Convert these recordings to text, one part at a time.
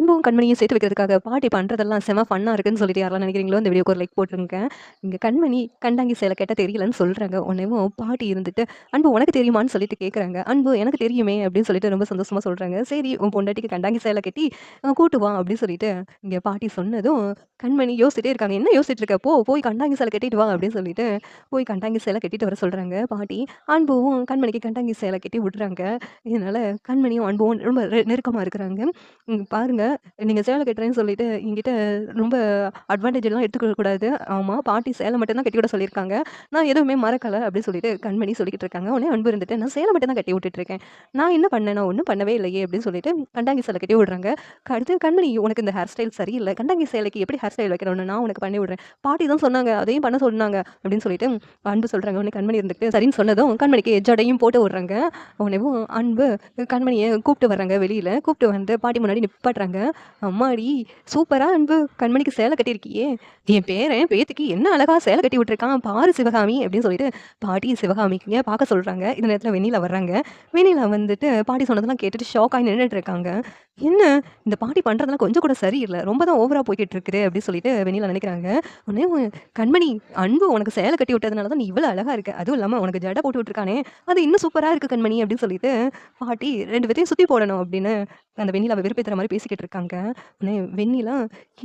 அன்பும் கண்மணியும் சேர்த்து வைக்கிறதுக்காக பாட்டி பண்ணுறதெல்லாம் செம ஃபன்னாக இருக்குன்னு சொல்லிட்டு யாரெல்லாம் நினைக்கிறீங்களோ இந்த வீடியோக்கு ஒரு லைக் போட்டிருக்கேன் இங்கே கண்மணி கண்டாங்கி சேலை கேட்டால் தெரியலன்னு சொல்கிறாங்க உன்னையும் பாட்டி இருந்துட்டு அன்பு உனக்கு தெரியுமான்னு சொல்லிட்டு கேட்குறாங்க அன்பு எனக்கு தெரியுமே அப்படின்னு சொல்லிட்டு ரொம்ப சந்தோஷமாக சொல்கிறாங்க சரி உன் பொண்டாட்டிக்கு கண்டாங்கி சேலை கட்டி அஹ், கூட்டு வா அப்படின்னு சொல்லிட்டு இங்கே பாட்டி சொன்னதும் கண்மணி யோசிச்சுட்டே இருக்காங்க. என்ன யோசிச்சுட்டு இருக்க? போ போய் கண்டாங்கி சேலை கட்டிட்டு வா அப்படின்னு சொல்லிட்டு போய் கண்டாங்கி சேலை கட்டிட்டு வர சொல்கிறாங்க பாட்டி. அன்புவும் கண்மணிக்கு கண்டாங்கி சேலை கட்டி விடுறாங்க. இதனால் கண்மணியும் அன்பும் ரொம்ப நெருக்கமாக இருக்கிறாங்க. பாருங்கள் நீங்கள் சேலை கட்டுறேன்னு சொல்லிட்டு என்கிட்ட ரொம்ப அட்வான்டேஜ் எல்லாம் எடுத்துக்கூடாது ஆமாம் பாட்டி சேலை மட்டும் தான் கட்டி விட சொல்லியிருக்காங்க. நான் எதுவுமே மறக்கல அப்படின்னு சொல்லிட்டு கண்மணி சொல்லிக்கிட்டு இருக்காங்க. உடனே அன்பு இருந்துட்டு நான் சேலை மட்டும் தான் கட்டி விட்டுட்ருக்கேன் நான் என்ன பண்ணேன்? நான் ஒன்றும் பண்ணவே இல்லையே அப்படின்னு சொல்லிட்டு கண்டாங்கி சேலை கட்டி விடுறாங்க. அடுத்து கண்மணி உனக்கு இந்த ஹேர் ஸ்டைல் சரியில்லை. கண்டாங்கி சேலைக்கு எப்படி ஹேர் ஸ்டைல் வைக்கணும்னு நான் உனக்கு பண்ணி விடுறேன். பாட்டி தான் சொன்னாங்க அதையும் பண்ண சொன்னாங்க அப்படின்னு சொல்லிட்டு அன்பு சொல்கிறாங்க உடனே கண்மணி இருந்துட்டு சரின்னு சொன்னதும் கண்மணிக்கு ஜடையும் போட்டு விடுறாங்க. உடனேவும் அன்பு கண்மணியை கூப்பிட்டு வர்றாங்க வெளியில். கூப்பிட்டு வந்து பாட்டி முன்னாடி நிப்பாட்டுறாங்க. அம்மாடி சூப்பரா அன்பு. கண்மணிக்கு சேலை கட்டியிருக்கியே. என் பேரன் பேத்திக்கு என்ன அழகா சேலை கட்டி விட்டுருக்கான். பாரு சிவகாமி அப்படின்னு சொல்லிட்டு பாட்டி சிவகாமிக்குங்க பார்க்க சொல்றாங்க. இந்த நேரத்தில் வெண்ணிலா வர்றாங்க. வெண்ணிலா வந்துட்டு பாட்டி சொன்னதெல்லாம் கேட்டுட்டு ஷாக் ஆகி நின்றுட்டு இருக்காங்க. என்ன இந்த பாட்டி பண்ணுறதுலாம் கொஞ்சம் கூட சரியில்லை. ரொம்ப தான் ஓவராக போய்கிட்டு இருக்குது அப்படின்னு சொல்லிட்டு வெண்ணிலா நினைக்கிறாங்க. உடனே உன் கண்மணி அன்பு உனக்கு சேலை கட்டி விட்டதுனால தான் நீ இவ்வளோ அழகாக இருக்கு. அதுவும் இல்லாமல் உனக்கு ஜடை போட்டு விட்டுருக்கானே. அது இன்னும் சூப்பராக இருக்கு கண்மணி அப்படின்னு சொல்லிட்டு பாட்டி ரெண்டு பேர்த்தையும் சுற்றி போடணும் அப்படின்னு அந்த வெண்ணிலாவை விருப்பத்துற மாதிரி பேசிக்கிட்டு இருக்காங்க. உடனே வெண்ணிலா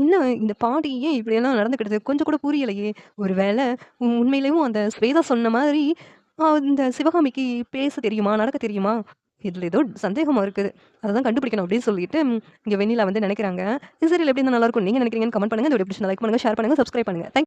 என்ன இந்த பாட்டி ஏன் இப்படியெல்லாம் நடந்துக்கிட்டது? கொஞ்சம் கூட புரியலையே. ஒரு வேளை உண்மையிலேயும் அந்த ஸ்வேதா சொன்ன மாதிரி இந்த சிவகாமிக்கு பேச தெரியுமா? நடக்க தெரியுமா? இதில் ஏதோ சந்தேகமாக இருக்குது. அதை தான் கண்டுபிடிக்கணும் அப்படின்னு சொல்லிட்டு இங்கே வெண்ணிலா வந்து நினைக்கிறாங்க. சரி எப்படி இருந்தால் நல்லா இருக்கும்? நீங்கள் நினைக்கிறீங்கன்னு கமெண்ட் பண்ணுங்க. இந்த வீடியோ பிடிச்சி லைக் பண்ணுங்கள் ஷேர் பண்ணுங்கள் சப்ஸ்கிரைப் பண்ணுங்கள் தேங்க்